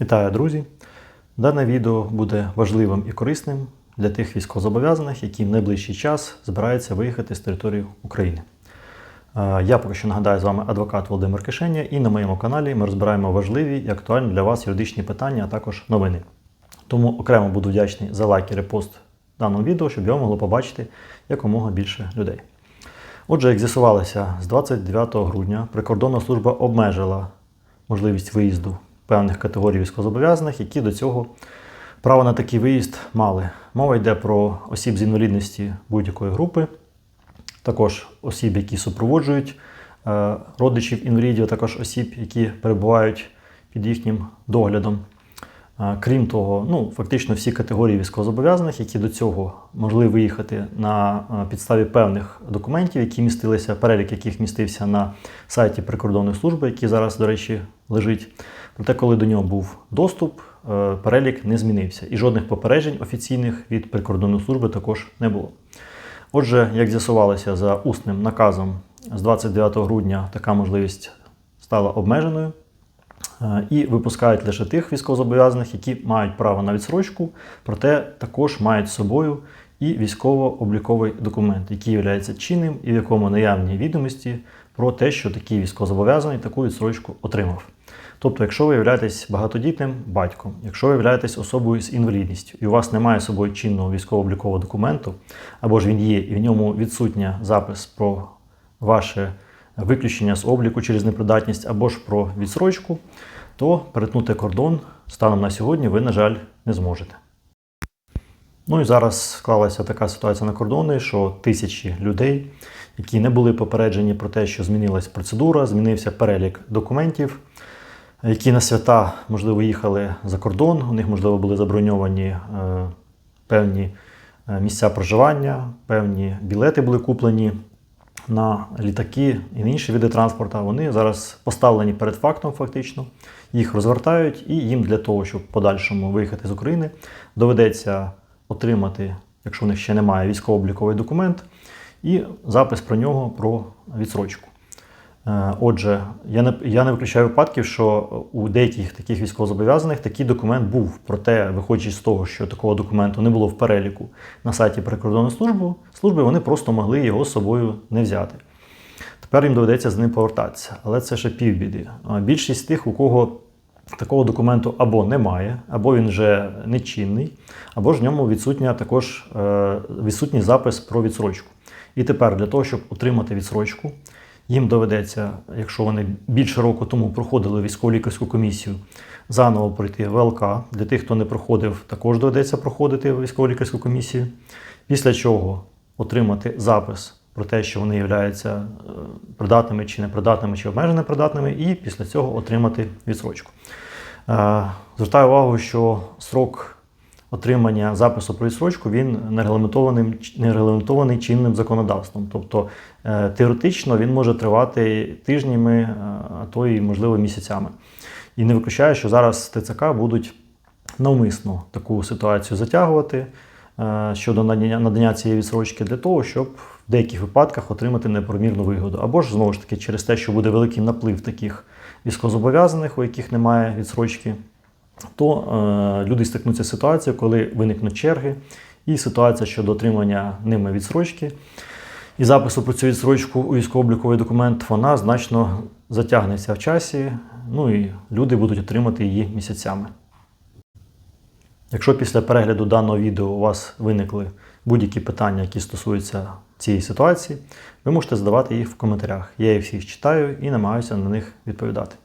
Вітаю, друзі! Дане відео буде важливим і корисним для тих військовозобов'язаних, які в найближчий час збираються виїхати з території України. Е, Я поки що нагадаю з вами адвокат Володимир Кишеня, і на моєму каналі ми розбираємо важливі і актуальні для вас юридичні питання, а також новини. Тому окремо буду вдячний за лайк і репост даного відео, щоб його могло побачити якомога більше людей. Отже, як з'ясувалося, з 29 грудня прикордонна служба обмежила можливість виїзду певних категорій військовозобов'язаних, які до цього право на такий виїзд мали. Мова йде про осіб з інвалідності будь-якої групи, також осіб, які супроводжують е, родичів інвалідів, також осіб, які перебувають під їхнім доглядом. Е, Крім того, ну фактично всі категорії військовозобов'язаних, які до цього могли виїхати на е, підставі певних документів, які містилися, перелік яких містився на сайті прикордонної служби, який зараз, до речі, лежить. Проте, коли до нього був доступ, е, перелік не змінився, і жодних попереджень офіційних від прикордонної служби також не було. Отже, як з'ясувалося за усним наказом з 29 грудня, така можливість стала обмеженою. Е, І випускають лише тих військовозобов'язаних, які мають право на відсрочку, проте також мають з собою і військово-обліковий документ, який є чинним і в якому наявні відомості про те, що такий військовозобов'язаний таку відсрочку отримав. Тобто, якщо ви являєтесь багатодітним батьком, якщо ви являєтесь особою з інвалідністю, і у вас немає з собою чинного військово-облікового документу, або ж він є, і в ньому відсутня запис про ваше виключення з обліку через непридатність, або ж про відсрочку, то перетнути кордон станом на сьогодні ви, на жаль, не зможете. Ну і зараз склалася така ситуація на кордоні, що тисячі людей, які не були попереджені про те, що змінилась процедура, змінився перелік документів, які на свята, можливо, їхали за кордон, у них, можливо, були заброньовані е, певні е, місця проживання, певні білети були куплені на літаки і на інші види транспорту, вони зараз поставлені перед фактом, фактично, їх розвертають, і їм для того, щоб в подальшому виїхати з України, доведеться отримати, якщо у них ще немає, військово-обліковий документ і запис про нього про відсрочку. Е, Отже, я не, я не виключаю випадків, що у деяких таких військовозобов'язаних такий документ був. Проте, виходячи з того, що такого документу не було в переліку на сайті прикордонної служби, служби вони просто могли його з собою не взяти. Тепер їм доведеться з ним повертатися, але це ще півбіди. Більшість тих, у кого такого документу або немає, або він вже нечинний, або ж в ньому відсутня також е, відсутній запис про відсрочку. І тепер для того, щоб отримати відсрочку, їм доведеться, якщо вони більше року тому проходили військово-лікарську комісію, заново пройти ВЛК. Для тих, хто не проходив, також доведеться проходити військово-лікарську комісію. Після чого отримати запис про те, що вони являються е, придатними чи непридатними, чи обмежено придатними, і після цього отримати відсрочку. Е, Звертаю увагу, що срок отримання запису про відсрочку він не регламентований, чинним законодавством. Тобто е, теоретично він може тривати тижнями, е, а то і, можливо, місяцями. І не виключаю, що зараз ТЦК будуть навмисно таку ситуацію затягувати е, щодо надання, надання цієї відсрочки для того, щоб в деяких випадках отримати непомірну вигоду. Або ж знову ж таки через те, що буде великий наплив таких військовозобов'язаних, у яких немає відсрочки, то е, люди стикнуться з ситуацією, коли виникнуть черги, і ситуація щодо отримання ними відсрочки і запису про цю відсрочку у військово-обліковий документ, вона значно затягнеться в часі, ну і люди будуть отримати її місяцями. Якщо після перегляду даного відео у вас виникли будь-які питання, які стосуються цієї ситуації, ви можете задавати їх в коментарях. Я їх всіх читаю і намагаюся на них відповідати.